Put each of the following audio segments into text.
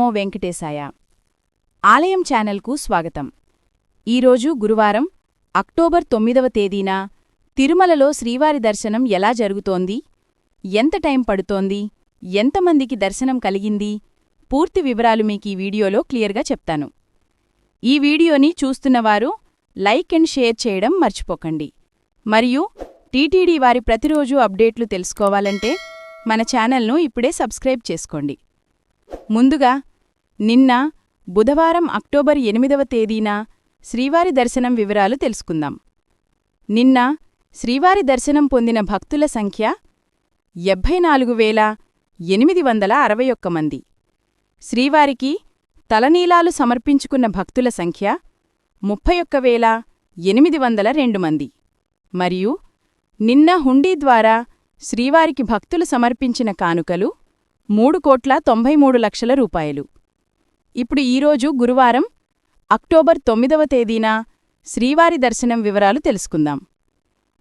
నమో వెంకటేశాయ. ఆలయం ఛానల్కు స్వాగతం. ఈరోజు గురువారం అక్టోబర్ తొమ్మిదవ తేదీన తిరుమలలో శ్రీవారి దర్శనం ఎలా జరుగుతోంది? ఎంత టైం పడుతోంది? ఎంతమందికి దర్శనం కలిగింది? పూర్తి వివరాలు మీకీ వీడియోలో క్లియర్గా చెప్తాను. ఈ వీడియోని చూస్తున్నవారు లైక్ అండ్ షేర్ చేయడం మర్చిపోకండి. మరియు టీటీడీ వారి ప్రతిరోజు అప్డేట్లు తెలుసుకోవాలంటే మన ఛానల్ను ఇప్పుడే సబ్స్క్రైబ్ చేసుకోండి. ముందుగా నిన్న బుధవారం అక్టోబర్ ఎనిమిదవ తేదీన శ్రీవారి దర్శనం వివరాలు తెలుసుకుందాం. నిన్న శ్రీవారి దర్శనం పొందిన భక్తుల సంఖ్య ఎనభై నాలుగు వేల ఎనిమిది వందల అరవై ఒక్క మంది. శ్రీవారికి తలనీలాలు సమర్పించుకున్న భక్తుల సంఖ్య ముప్పై ఒక్క వేల ఎనిమిది వందల రెండు మంది. మరియు నిన్న హుండీ ద్వారా శ్రీవారికి భక్తులు సమర్పించిన కానుకలు మూడు కోట్ల తొంభై మూడు లక్షల రూపాయలు. ఇప్పుడు ఈరోజు గురువారం అక్టోబర్ తొమ్మిదవ తేదీన శ్రీవారి దర్శనం వివరాలు తెలుసుకుందాం.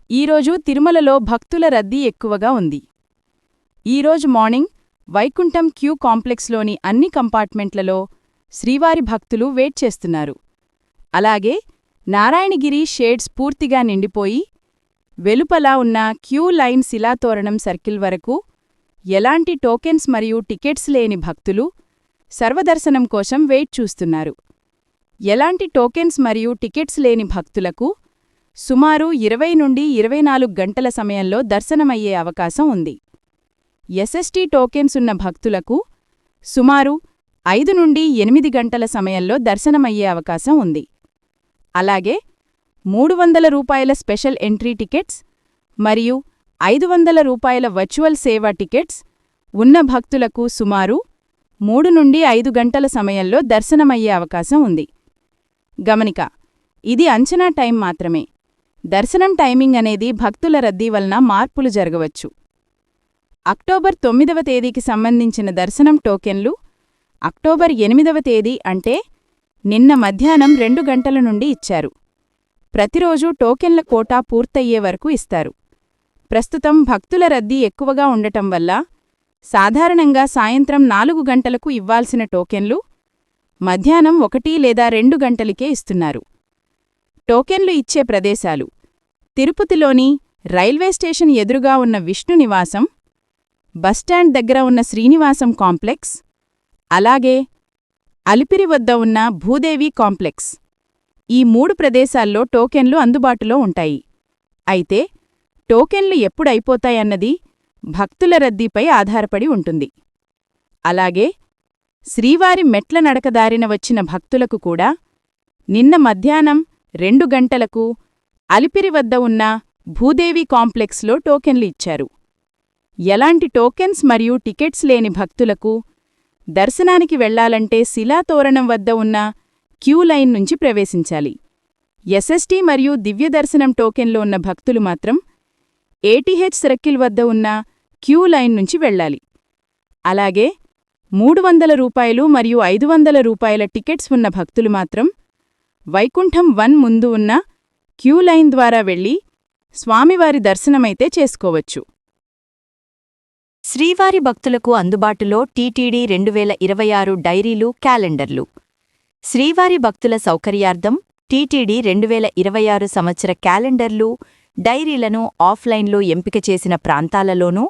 ఈరోజు తిరుమలలో భక్తుల రద్దీ ఎక్కువగా ఉంది. ఈరోజు మార్నింగ్ వైకుంఠం క్యూ కాంప్లెక్స్లోని అన్ని కంపార్ట్మెంట్లలో శ్రీవారి భక్తులు వెయిట్ చేస్తున్నారు. అలాగే నారాయణగిరి షేడ్స్ పూర్తిగా నిండిపోయి వెలుపల ఉన్న క్యూ లైన్ శిలాతోరణం సర్కిల్ వరకు ఎలాంటి టోకెన్స్ మరియు టికెట్స్ లేని భక్తులు సర్వదర్శనం కోసం వెయిట్ చూస్తున్నారు. ఎలాంటి టోకెన్స్ మరియు టికెట్స్ లేని భక్తులకు సుమారు ఇరవై నుండి ఇరవై నాలుగు గంటల సమయంలో దర్శనమయ్యే అవకాశం ఉంది. ఎస్ఎస్టీ టోకెన్స్ ఉన్న భక్తులకు సుమారు ఐదు నుండి ఎనిమిది గంటల సమయంలో దర్శనమయ్యే అవకాశం ఉంది. అలాగే మూడు వందల రూపాయల స్పెషల్ ఎంట్రీ టికెట్స్ మరియు ఐదు వందల రూపాయల వర్చువల్ సేవా టికెట్స్ ఉన్న భక్తులకు సుమారు మూడు నుండి ఐదు గంటల సమయంలో దర్శనమయ్యే అవకాశం ఉంది. గమనిక ఇది అంచనా టైం మాత్రమే. దర్శనం టైమింగ్ అనేది భక్తుల రద్దీ వలన మార్పులు జరగవచ్చు. అక్టోబర్ తొమ్మిదవ తేదీకి సంబంధించిన దర్శనం టోకెన్లు అక్టోబర్ ఎనిమిదవ తేదీ అంటే నిన్న మధ్యాహ్నం రెండు గంటల నుండి ఇచ్చారు. ప్రతిరోజు టోకెన్ల కోటా పూర్తయ్యే వరకు ఇస్తారు. ప్రస్తుతం భక్తుల రద్దీ ఎక్కువగా ఉండటం వల్ల సాధారణంగా సాయంత్రం నాలుగు గంటలకు ఇవ్వాల్సిన టోకెన్లు మధ్యాహ్నం ఒకటి లేదా రెండు గంటలకే ఇస్తున్నారు. టోకెన్లు ఇచ్చే ప్రదేశాలు తిరుపతిలోని రైల్వే స్టేషన్ ఎదురుగా ఉన్న విష్ణు నివాసం బస్టాండ్ దగ్గర ఉన్న శ్రీనివాసం కాంప్లెక్స్ అలాగే అలిపిరి వద్ద ఉన్న భూదేవి కాంప్లెక్స్. ఈ మూడు ప్రదేశాల్లో టోకెన్లు అందుబాటులో ఉంటాయి. అయితే టోకెన్లు ఎప్పుడైపోతాయన్నది భక్తుల రద్దీపై ఆధారపడి ఉంటుంది. అలాగే శ్రీవారి మెట్ల నడకదారిన వచ్చిన భక్తులకు కూడా నిన్న మధ్యాహ్నం రెండు గంటలకు అలిపిరి వద్ద ఉన్న భూదేవి కాంప్లెక్స్లో టోకెన్లు ఇచ్చారు. ఎలాంటి టోకెన్స్ మరియు టికెట్స్ లేని భక్తులకు దర్శనానికి వెళ్ళాలంటే శిలాతోరణం వద్ద ఉన్న క్యూ లైన్ నుంచి ప్రవేశించాలి. ఎస్ఎస్టీ మరియు దివ్యదర్శనం టోకెన్లో ఉన్న భక్తులు మాత్రం ఏటీహెచ్ సర్కిల్ వద్ద ఉన్న క్యూ లైన్ నుంచి వెళ్ళాలి. అలాగే మూడు వందల రూపాయలు మరియు ఐదు వందల రూపాయల టికెట్స్ ఉన్న భక్తులు మాత్రం వైకుంఠం వన్ ముందు ఉన్న క్యూ లైన్ ద్వారా వెళ్ళి స్వామివారి దర్శనమైతే చేసుకోవచ్చు. శ్రీవారి భక్తులకు అందుబాటులో టీటీడీ రెండు వేల ఇరవై ఆరు డైరీలు క్యాలెండర్లు. శ్రీవారి భక్తుల సౌకర్యార్థం టీటీడీ రెండు వేల ఇరవై ఆరు సంవత్సర క్యాలెండర్లు డైరీలను ఆఫ్లైన్లో ఎంపిక చేసిన ప్రాంతాలలోనూ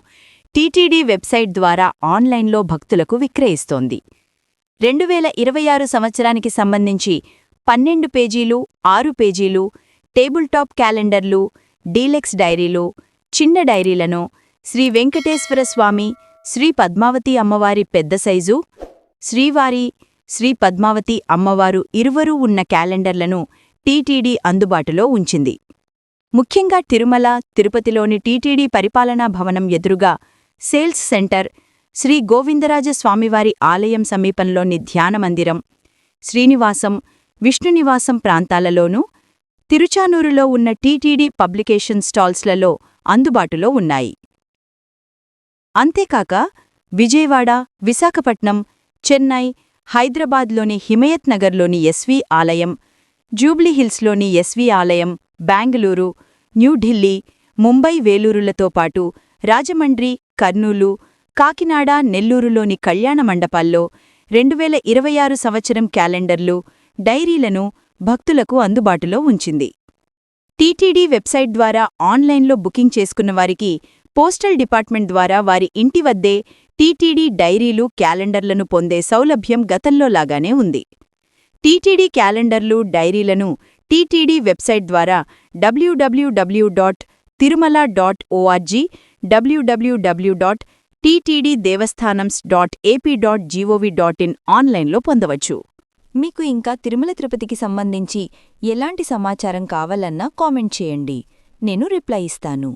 టీటీడీ వెబ్సైట్ ద్వారా ఆన్లైన్లో భక్తులకు విక్రయిస్తోంది. రెండు వేల ఇరవై ఆరు సంవత్సరానికి సంబంధించి పన్నెండు పేజీలు ఆరు పేజీలు టేబుల్ టాప్ క్యాలెండర్లు డీలెక్స్ డైరీలు చిన్న డైరీలను శ్రీ వెంకటేశ్వర స్వామి శ్రీ పద్మావతి అమ్మవారి పెద్ద సైజు శ్రీవారి శ్రీ పద్మావతి అమ్మవారు ఇరువరూ ఉన్న క్యాలెండర్లను టీటీడీ అందుబాటులో ఉంచింది. ముఖ్యంగా తిరుమల తిరుపతిలోని టీటీడీ పరిపాలనా భవనం ఎదురుగా సేల్స్ సెంటర్ శ్రీ గోవిందరాజ స్వామివారి ఆలయం సమీపంలోని ధ్యానమందిరం శ్రీనివాసం విష్ణునివాసం ప్రాంతాలలోనూ తిరుచానూరులో ఉన్న టీటీడీ పబ్లికేషన్ స్టాల్స్లలో అందుబాటులో ఉన్నాయి. అంతేకాక విజయవాడ విశాఖపట్నం చెన్నై హైదరాబాద్లోని హిమయత్ నగర్లోని ఎస్వీ ఆలయం జూబ్లీహిల్స్లోని ఎస్వీ ఆలయం బెంగళూరు న్యూఢిల్లీ ముంబై వేలూరులతో పాటు రాజమండ్రి కర్నూలు కాకినాడ నెల్లూరులోని కళ్యాణ మండపాల్లో రెండువేల ఇరవై ఆరు సంవత్సరం క్యాలెండర్లు డైరీలను భక్తులకు అందుబాటులో ఉంచింది. టీటీడీ వెబ్సైట్ ద్వారా ఆన్లైన్లో బుకింగ్ చేసుకున్న వారికి పోస్టల్ డిపార్ట్మెంట్ ద్వారా వారి ఇంటి వద్దే టీటీడీ డైరీలు క్యాలెండర్లను పొందే సౌలభ్యం గతంలో లాగానే ఉంది. టీటీడీ క్యాలెండర్లు డైరీలను టీటీడీ వెబ్సైట్ ద్వారా W W W dot Tirumala dot O R G W W W dot TTD Devasthanams dot AP dot G O V dot in ఆన్లైన్లో పొందవచ్చు. మీకు ఇంకా తిరుమల తిరుపతికి సంబంధించి ఎలాంటి సమాచారం కావాలన్నా కామెంట్ చేయండి. నేను రిప్లై ఇస్తాను.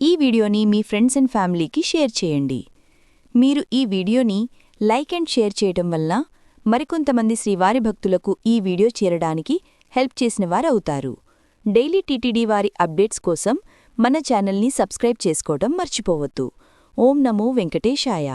ఈ వీడియోని మీ ఫ్రెండ్స్ అండ్ ఫ్యామిలీకి షేర్ చేయండి. మీరు ఈ వీడియోని లైక్ అండ్ షేర్ చేయటం వల్ల మరికొంతమంది శ్రీవారి భక్తులకు ఈ వీడియో చేరడానికి హెల్ప్ చేసిన వారవుతారు. డైలీ టీటీడీ వారి అప్డేట్స్ కోసం మన ఛానల్ని సబ్స్క్రైబ్ చేసుకోవడం మర్చిపోవద్దు. ఓం నమో వెంకటేశాయ.